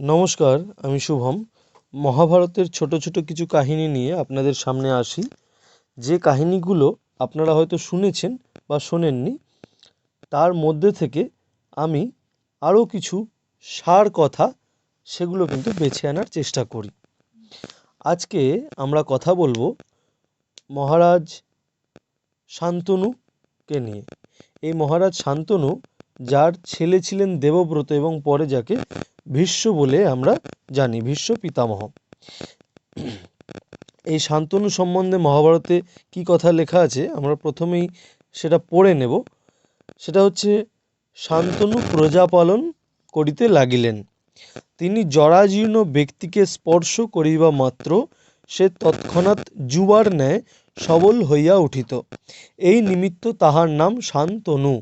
নমস্কার, আমি শুভম। মহাভারতের ছোট ছোট কিছু কাহিনী নিয়ে আপনাদের সামনে আসি। যে কাহিনীগুলো আপনারা হয়তো শুনেছেন বা শোনেননি, তার মধ্যে থেকে আমি আরও কিছু সার কথা সেগুলো কিন্তু বেছে আনার চেষ্টা করি। আজকে আমরা কথা বলব মহারাজ শান্তনুকে নিয়ে। এই মহারাজ শান্তনু, যার ছেলে ছিলেন দেবব্রত এবং পরে যাকে ভীষ্ম বলে আমরা জানি, ভীষ্ম পিতামহ। এই শান্তনু সম্বন্ধে মহাভারতে কি কথা লেখা আছে, আমরা প্রথমেই সেটা পড়ে নেব। সেটা হচ্ছে, শান্তনু প্রজাপালন করিতে লাগিলেন। তিনি জরাজীর্ণ ব্যক্তিকে স্পর্শ করিবা মাত্র সে তৎক্ষণাৎ যুবার ন্যায় সবল হইয়া উঠিত। এই নিমিত্ত তাহার নাম শান্তনু।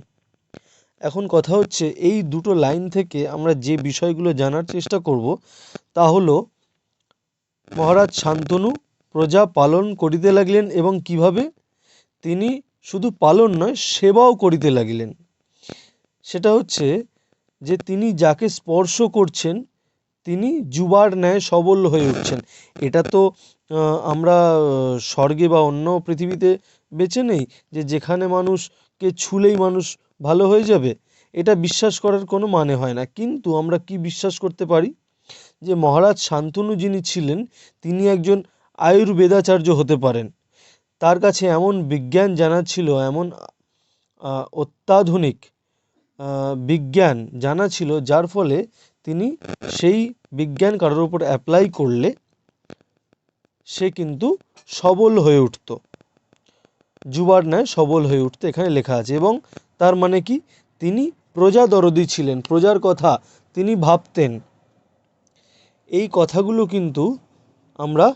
এখন কথা হচ্ছে, এই দুটো লাইন থেকে আমরা যে বিষয়গুলো জানার চেষ্টা করব তা হলো, মহারাজ শান্তনু প্রজা পালন করিতে লাগিলেন এবং কীভাবে? তিনি শুধু পালন নয়, সেবাও করিতে লাগিলেন। সেটা হচ্ছে যে তিনি যাকে স্পর্শ করছেন, তিনি যুবার ন্যায় সবল হয়ে উঠছেন। এটা তো আমরা স্বর্গে বা অন্য পৃথিবীতে বেছে নেই যে যেখানে মানুষকে ছুলেই মানুষ ভালো হয়ে যাবে, এটা বিশ্বাস করার কোনো মানে হয় না। কিন্তু আমরা কি বিশ্বাস করতে পারি? যে মহারাজ শান্তনু যিনি ছিলেন, তিনি একজন আয়ুর্বেদাচার্য হতে পারেন। তার কাছে এমন বিজ্ঞান জানা ছিল, এমন অত্যাধুনিক বিজ্ঞান জানা ছিল, যার ফলে তিনি সেই বিজ্ঞান কারোর উপর অ্যাপ্লাই করলে সে কিন্তু সবল হয়ে উঠতো। যুবার ন্যায় সবল হয়ে উঠতো এখানে লেখা আছে এবং তার মানে কি? তিনি প্রজা দরদি ছিলেন, প্রজার কথা তিনি ভাবতেন। এই কথাগুলো কিন্তু আমরা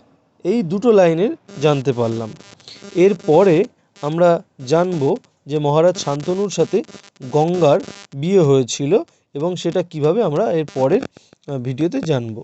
এই দুটো লাইনের জানতে পারলাম। এরপরে আমরা জানব যে মহারাজ শান্তনুর সাথে গঙ্গার বিয়ে হয়েছিল এবং সেটা কীভাবে আমরা এর পরের ভিডিওতে জানব।